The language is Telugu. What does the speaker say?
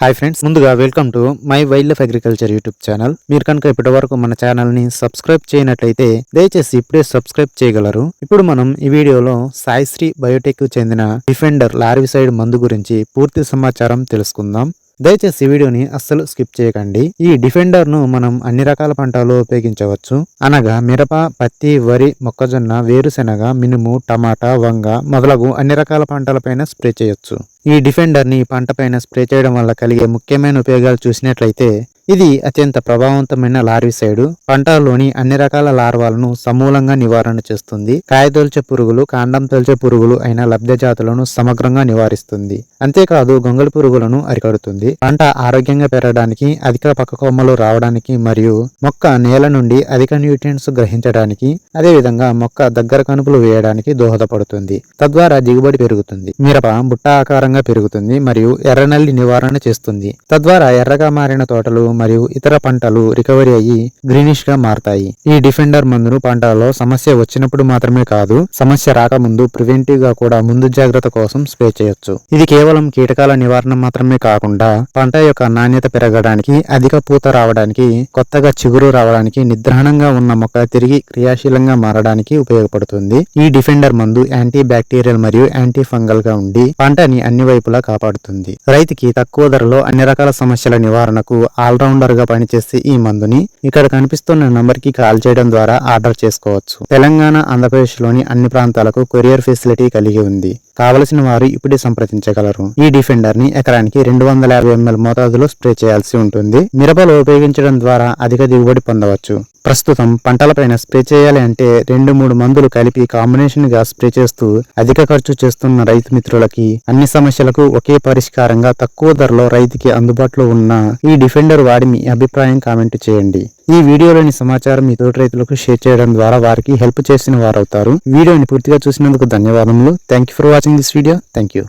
హాయ్ ఫ్రెండ్స్ ముందుగా welcome to my wild life agriculture YouTube channel మీరు కనుక ఇప్పటి వరకు మన ఛానల్ని సబ్స్క్రైబ్ చేయనట్లయితే దయచేసి ఇప్పుడే సబ్స్క్రైబ్ చేయగలరు. ఇప్పుడు మనం ఈ వీడియోలో సాయిశ్రీ బయోటెక్ చెందిన డిఫెండర్ లార్విసైడ్ మందు గురించి పూర్తి సమాచారం తెలుసుకుందాం. దయచేసి వీడియోని అస్సలు స్కిప్ చేయకండి. ఈ డిఫెండర్ను మనం అన్ని రకాల పంటల్లో ఉపయోగించవచ్చు. అనగా మిరప పత్తి వరి మొక్కజొన్న వేరుశెనగ మినుము టమాటా వంగ మొదలగు అన్ని రకాల పంటలపైన స్ప్రే చేయొచ్చు. ఈ డిఫెండర్ని పంటపైన స్ప్రే చేయడం వల్ల కలిగే ముఖ్యమైన ఉపయోగాలు చూసినట్లయితే ఇది అత్యంత ప్రభావవంతమైన లార్విసైడ్ పంటలోని అన్ని రకాల లార్వాలను సమూలంగా నివారణ చేస్తుంది. కాయతొలిచే పురుగులు కాండం తొలిచే పురుగులు అయిన లబ్ధ జాతులను సమగ్రంగా నివారిస్తుంది. అంతేకాదు గొంగళి పురుగులను అరికడుతుంది. పంట ఆరోగ్యంగా పెరగడానికి అధిక పక్క కొమ్మలు రావడానికి మరియు మొక్క నేల నుండి అధిక న్యూట్రియంట్స్ గ్రహించడానికి అదేవిధంగా మొక్క దగ్గర కనుపులు వేయడానికి దోహదపడుతుంది. తద్వారా దిగుబడి పెరుగుతుంది. మిరప బుట్ట ఆకారంగా పెరుగుతుంది మరియు ఎర్రనల్లి నివారణ చేస్తుంది. తద్వారా ఎర్రగా మారిన తోటలు మరియు ఇతర పంటలు రికవరీ అయ్యి గ్రీనిష్గా మారతాయి. ఈ డిఫెండర్ మందును పంటలలో సమస్య వచ్చినప్పుడు మాత్రమే కాదు సమస్య రాకముందు ప్రివెంటివ్గా కూడా ముందు జాగ్రత్త కోసం స్ప్రే చేయొచ్చు. ఇది కేవలం కీటకాల నివారణ మాత్రమే కాకుండా పంట యొక్క నాణ్యత పెరగడానికి అధిక పూత రావడానికి కొత్తగా చిగురు రావడానికి నిద్రాణంగా ఉన్న మొక్క తిరిగి క్రియాశీలంగా మారడానికి ఉపయోగపడుతుంది. ఈ డిఫెండర్ మందు యాంటీ బ్యాక్టీరియల్ మరియు యాంటీ ఫంగల్గా ఉండి పంటని అన్ని వైపులా కాపాడుతుంది. రైతుకి తక్కువ ధరలో అన్ని రకాల సమస్యల నివారణకు ఆల్రౌండ్ గా పనిచేసే ఈ మందుని ఇక్కడ కనిపిస్తున్న నంబర్కి కాల్ చేయడం ద్వారా ఆర్డర్ చేసుకోవచ్చు. తెలంగాణ ఆంధ్రప్రదేశ్లోని అన్ని ప్రాంతాలకు కొరియర్ ఫెసిలిటీ కలిగి ఉంది. కావలసిన వారు ఇప్పుడే సంప్రదించగలరు. ఈ డిఫెండర్ని ఎకరానికి రెండు వందల యాభై ఎంఎల్ మోతాదులో స్ప్రే చేయాల్సి ఉంటుంది. మిరపలో ఉపయోగించడం ద్వారా అధిక దిగుబడి పొందవచ్చు. ప్రస్తుతం పంటలపైన స్ప్రే చేయాలి అంటే రెండు మూడు మందులు కలిపి కాంబినేషన్గా స్ప్రే చేస్తూ అధిక ఖర్చు చేస్తున్న రైతు మిత్రులకి అన్ని సమస్యలకు ఒకే పరిష్కారంగా తక్కువ ధరలో రైతుకి అందుబాటులో ఉన్న ఈ డిఫెండర్ వాడి మీ అభిప్రాయం కామెంట్ చేయండి. ఈ వీడియోలోని సమాచారం మీ తోటి రైతులకు షేర్ చేయడం ద్వారా వారికి హెల్ప్ చేసిన వారవుతారు. వీడియోని పూర్తిగా చూసినందుకు ధన్యవాదములు. Thank you for watching this video thank you